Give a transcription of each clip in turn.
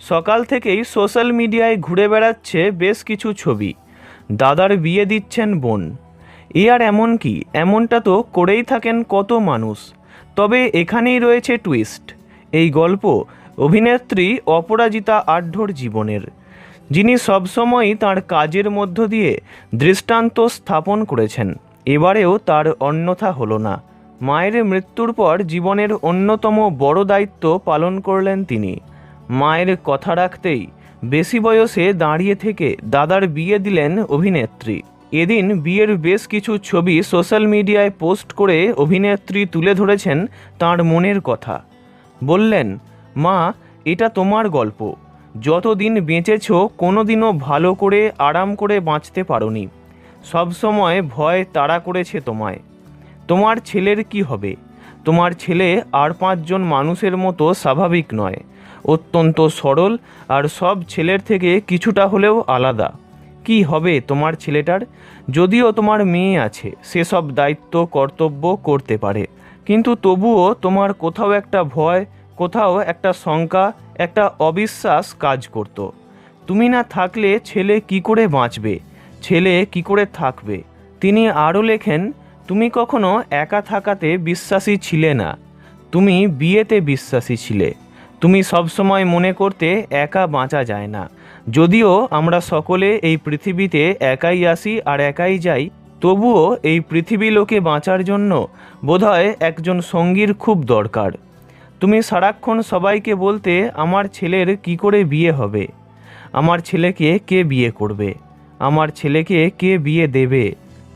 সকাল থেকেই সোশ্যাল মিডিয়ায় ঘুরে বেড়াচ্ছে বেশ কিছু ছবি। দাদার বিয়ে দিচ্ছেন বোন। এ আর এমন কি? এমনটা তো করেই থাকেন কত মানুষ। তবে এখানেই রয়েছে টুইস্ট এই গল্প অভিনেত্রী অপরাজিতা আঢ্যর জীবনের। যিনি সবসময়ই তার কাজের মধ্য দিয়ে দৃষ্টান্ত স্থাপন করেছেন। এবারেও তার অন্যথা হলো না। মায়ের মৃত্যুর পর জীবনের অন্যতম বড় দায়িত্ব পালন করলেন তিনি। মায়ের কথা রাখতেই বেশি বয়সে দাঁড়িয়ে থেকে দাদার বিয়ে দিলেন অভিনেত্রী। এদিন বিয়ের বেশ কিছু ছবি সোশ্যাল মিডিয়ায় পোস্ট করে অভিনেত্রী তুলে ধরেছেন তার মনের কথা। বললেন, মা, এটা তোমার গল্প। যতদিন বেঁচেছ, কোনোদিনও ভালো করে, আরাম করে বাঁচতে পারোনি। সবসময় ভয় তাড়া করেছে তোমায়। তোমার ছেলের কি হবে? তোমার ছেলে আর পাঁচজন মানুষের মতো স্বাভাবিক নয়। অত্যন্ত সরল আর সব ছেলের থেকে কিছুটা হলেও আলাদা। কি হবে তোমার ছেলেটার? যদিও তোমার মেয়ে আছে, সেসব দায়িত্ব, কর্তব্য করতে পারে। কিন্তু তবুও তোমার কোথাও একটা ভয়, কোথাও একটা শঙ্কা, একটা অবিশ্বাস কাজ করত। তুমি না থাকলে ছেলে কি করে বাঁচবে? ছেলে কি করে থাকবে? তিনি আরও লেখেন তুমি কখনো একা থাকাতে বিশ্বাসী ছিলে না। তুমি বিয়েতে বিশ্বাসী ছিলে। তুমি সবসময় মনে করতে একা বাঁচা যায় না। যদিও আমরা সকলে এই পৃথিবীতে একাই আসি আর একাই যাই, তবুও এই পৃথিবী লোকে বাঁচার জন্য বোধহয় একজন সঙ্গীর খুব দরকার। তুমি সারাক্ষণ সবাইকে বলতে আমার ছেলের কি করে বিয়ে হবে? আমার ছেলেকে কে বিয়ে করবে? আমার ছেলেকে কে বিয়ে দেবে?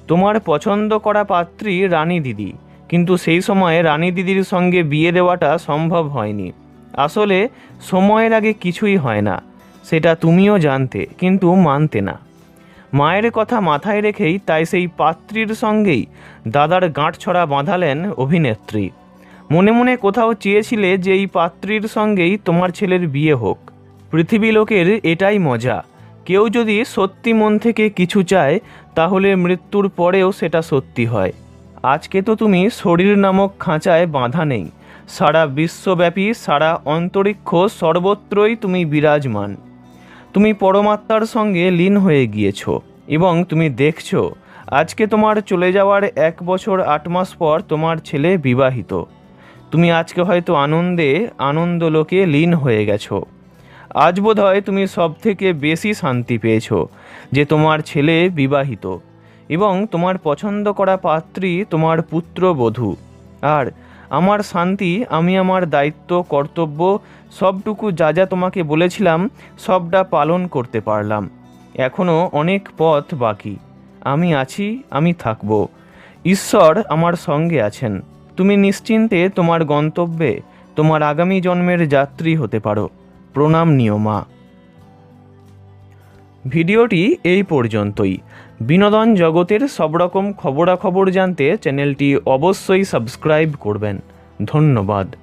তোমার পছন্দ করা পাত্রী রানী দিদি। কিন্তু সেই সময়ে রানী দিদির সঙ্গে বিয়ে দেওয়াটা সম্ভব হয়নি। আসলে সময়ের আগে কিছুই হয় না। সেটা তুমিও জানতে, কিন্তু মানতে না। মায়ের কথা মাথায় রেখেই তাই সেই পাত্রীর সঙ্গেই দাদার গাঁটছড়া বাঁধালেন অভিনেত্রী। মনে মনে কোথাও চেয়েছিলে যে এই পাত্রীর সঙ্গেই তোমার ছেলের বিয়ে হোক। পৃথিবী লোকের এটাই মজা। কেউ যদি সত্যি মন থেকে কিছু চায়, তাহলে মৃত্যুর পরেও সেটা সত্যি হয়। আজকে তো তুমি শরীর নামক খাঁচায় বাঁধা নেই। সারা বিশ্বব্যাপী, সারা অন্তরিক্ষ সর্বত্রই তুমি বিরাজমান। তুমি পরমাত্মার সঙ্গে লীন হয়ে গিয়েছ এবং তুমি দেখছ, আজকে তোমার চলে যাওয়ার এক বছর আট মাস পর তোমার ছেলে বিবাহিত। তুমি আজকে হয়তো আনন্দে, আনন্দলোকে লীন হয়ে গেছো। আজ বোধ হয় তুমি সব থেকে বেশি শান্তি পেয়েছ, যে তোমার ছেলে বিবাহিত এবং তোমার পছন্দ করা পাত্রী তোমার পুত্রবধূ। আর আমার শান্তি, আমি আমার দায়িত্ব, কর্তব্য, সবটুকু যা যা তোমাকে বলেছিলাম, সবটা পালন করতে পারলাম। এখনও অনেক পথ বাকি। আমি আছি, আমি থাকব। ঈশ্বর আমার সঙ্গে আছেন। তুমি নিশ্চিন্তে তোমার গন্তব্যে, তোমার আগামী জন্মের যাত্রী হতে পারো। প্রণাম নিও, মা। ভিডিওটি এই পর্যন্তই। বিনোদন জগতের সব রকম খবরাখবর জানতে চ্যানেলটি অবশ্যই সাবস্ক্রাইব করবেন। ধন্যবাদ।